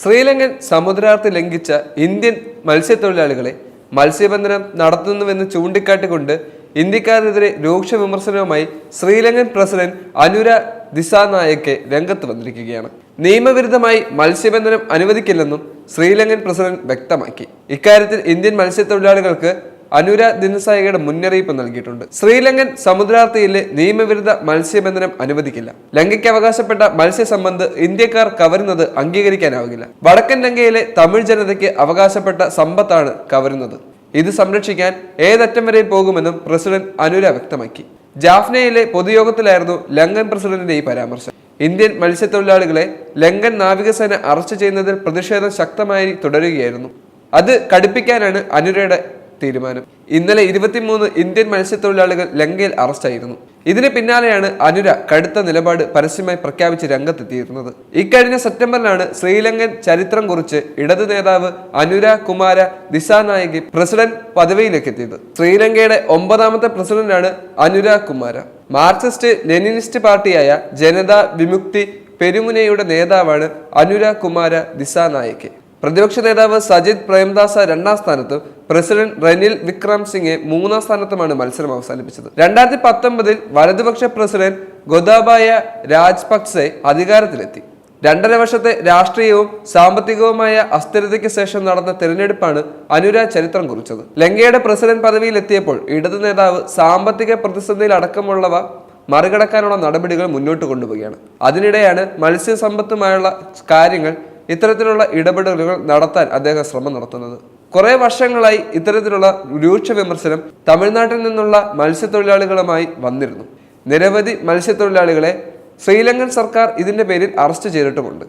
Sri Lankan സമുദ്രാർത്ഥി ലംഘിച്ച Indian മത്സ്യത്തൊഴിലാളികളെ മത്സ്യബന്ധനം നടത്തുന്നുവെന്ന് ചൂണ്ടിക്കാട്ടിക്കൊണ്ട് ഇന്ത്യക്കാരെതിരെ രൂക്ഷ വിമർശനവുമായി ശ്രീലങ്കൻ പ്രസിഡന്റ് അനുര ദിസാനായക്കെ രംഗത്ത് വന്നിരിക്കുകയാണ്. നിയമവിരുദ്ധമായി മത്സ്യബന്ധനം അനുവദിക്കില്ലെന്നും ശ്രീലങ്കൻ പ്രസിഡന്റ് വ്യക്തമാക്കി. ഇക്കാര്യത്തിൽ ഇന്ത്യൻ മത്സ്യത്തൊഴിലാളികൾക്ക് അനുര ദിനസായകയുടെ മുന്നറിയിപ്പ് നൽകിയിട്ടുണ്ട്. ശ്രീലങ്കൻ സമുദ്രാർത്ഥിയിലെ നിയമവിരുദ്ധ മത്സ്യബന്ധനം അനുവദിക്കില്ല. ലങ്കയ്ക്ക് അവകാശപ്പെട്ട മത്സ്യസമ്പത്ത് ഇന്ത്യക്കാർ കവരുന്നത് അംഗീകരിക്കാനാവില്ല. വടക്കൻ ലങ്കയിലെ തമിഴ് ജനതയ്ക്ക് അവകാശപ്പെട്ട സമ്പത്താണ് കവരുന്നത്. ഇത് സംരക്ഷിക്കാൻ ഏതറ്റം വരെ പോകുമെന്നും പ്രസിഡന്റ് അനുര വ്യക്തമാക്കി. ജാഫ്നയിലെ പൊതുയോഗത്തിലായിരുന്നു ലങ്കൻ പ്രസിഡന്റിന്റെ ഈ പരാമർശം. ഇന്ത്യൻ മത്സ്യത്തൊഴിലാളികളെ ലങ്കൻ നാവികസേന അറസ്റ്റ് ചെയ്യുന്നതിൽ പ്രതിഷേധം ശക്തമായി തുടരുകയായിരുന്നു. അത് കടുപ്പിക്കാനാണ് അനുരയുടെ തീരുമാനം. ഇന്നലെ ഇരുപത്തിമൂന്ന് ഇന്ത്യൻ മത്സ്യത്തൊഴിലാളികൾ ലങ്കയിൽ അറസ്റ്റായിരുന്നു. ഇതിന് പിന്നാലെയാണ് അനുര കടുത്ത നിലപാട് പരസ്യമായി പ്രഖ്യാപിച്ച് രംഗത്തെത്തിയിരുന്നത്. ഇക്കഴിഞ്ഞ സെപ്റ്റംബറിലാണ് ശ്രീലങ്കൻ ചരിത്രം കുറിച്ച് ഇടതു നേതാവ് അനുര കുമാര ദിസാനായകി പ്രസിഡന്റ് പദവിയിലേക്ക് എത്തിയത് ശ്രീലങ്കയുടെ ഒമ്പതാമത്തെ പ്രസിഡന്റാണ് അനുര കുമാര. മാർക്സിസ്റ്റ് ലെനിനിസ്റ്റ് പാർട്ടിയായ ജനതാ വിമുക്തി പെരുമുനയുടെ നേതാവാണ് അനുര കുമാര ദിസാനായകെ. പ്രതിപക്ഷ നേതാവ് സജിത് പ്രേംദാസ രണ്ടാം സ്ഥാനത്തും പ്രസിഡന്റ് റനിൽ വിക്രം സിംഗെ മൂന്നാം സ്ഥാനത്തുമാണ് മത്സരം അവസാനിപ്പിച്ചത്. രണ്ടായിരത്തി പത്തൊമ്പതിൽ വലതുപക്ഷ പ്രസിഡന്റ് ഗോദാബായ രാജ്പക്സെ അധികാരത്തിലെത്തി. രണ്ടര വർഷത്തെ രാഷ്ട്രീയവും സാമ്പത്തികവുമായ അസ്ഥിരതയ്ക്ക് ശേഷം നടന്ന തെരഞ്ഞെടുപ്പാണ് അനുര ചരിത്രം കുറിച്ചത്. ലങ്കയുടെ പ്രസിഡന്റ് പദവിയിലെത്തിയപ്പോൾ ഇടതു നേതാവ് സാമ്പത്തിക പ്രതിസന്ധിയിൽ അടക്കമുള്ളവ മറികടക്കാനുള്ള നടപടികൾ മുന്നോട്ട് കൊണ്ടുപോവുകയാണ്. അതിനിടെയാണ് മത്സ്യസമ്പത്തുമായുള്ള കാര്യങ്ങൾ ഇത്തരത്തിലുള്ള ഇടപെടലുകൾ നടത്താൻ അദ്ദേഹം ശ്രമം നടത്തുന്നത്. കുറെ വർഷങ്ങളായി ഇത്തരത്തിലുള്ള രൂക്ഷ വിമർശനം തമിഴ്നാട്ടിൽ നിന്നുള്ള മത്സ്യത്തൊഴിലാളികളുമായി വന്നിരുന്നു. നിരവധി മത്സ്യത്തൊഴിലാളികളെ ശ്രീലങ്കൻ സർക്കാർ ഇതിന്റെ പേരിൽ അറസ്റ്റ് ചെയ്തിട്ടുമുണ്ട്.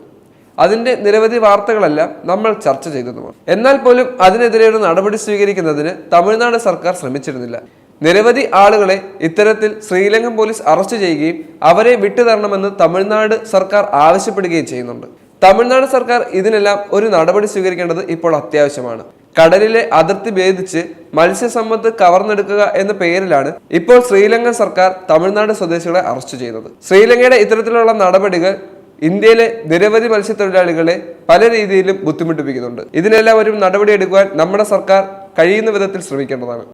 അതിന്റെ നിരവധി വാർത്തകളെല്ലാം നമ്മൾ ചർച്ച ചെയ്തതുമാണ്. എന്നാൽ പോലും അതിനെതിരെ ഒരു നടപടി സ്വീകരിക്കുന്നതിന് തമിഴ്നാട് സർക്കാർ ശ്രമിച്ചിരുന്നില്ല. നിരവധി ആളുകളെ ഇത്തരത്തിൽ ശ്രീലങ്കൻ പോലീസ് അറസ്റ്റ് ചെയ്യുകയും അവരെ വിട്ടുതരണമെന്ന് തമിഴ്നാട് സർക്കാർ ആവശ്യപ്പെടുകയും ചെയ്യുന്നുണ്ട്. തമിഴ്നാട് സർക്കാർ ഇതിനെല്ലാം ഒരു നടപടി സ്വീകരിക്കേണ്ടത് ഇപ്പോൾ അത്യാവശ്യമാണ്. കടലിലെ അതിർത്തി ഭേദിച്ച് മത്സ്യസമ്പത്ത് കവർന്നെടുക്കുക എന്ന പേരിലാണ് ഇപ്പോൾ ശ്രീലങ്കൻ സർക്കാർ തമിഴ്നാട് സ്വദേശികളെ അറസ്റ്റ് ചെയ്യുന്നത് ശ്രീലങ്കയുടെ ഇത്തരത്തിലുള്ള നടപടികൾ ഇന്ത്യയിലെ നിരവധി മത്സ്യത്തൊഴിലാളികളെ പല രീതിയിലും ബുദ്ധിമുട്ടിപ്പിക്കുന്നുണ്ട്. ഇതിനെല്ലാം ഒരു നടപടിയെടുക്കുവാൻ നമ്മുടെ സർക്കാർ കഴിയുന്ന വിധത്തിൽ ശ്രമിക്കേണ്ടതാണ്.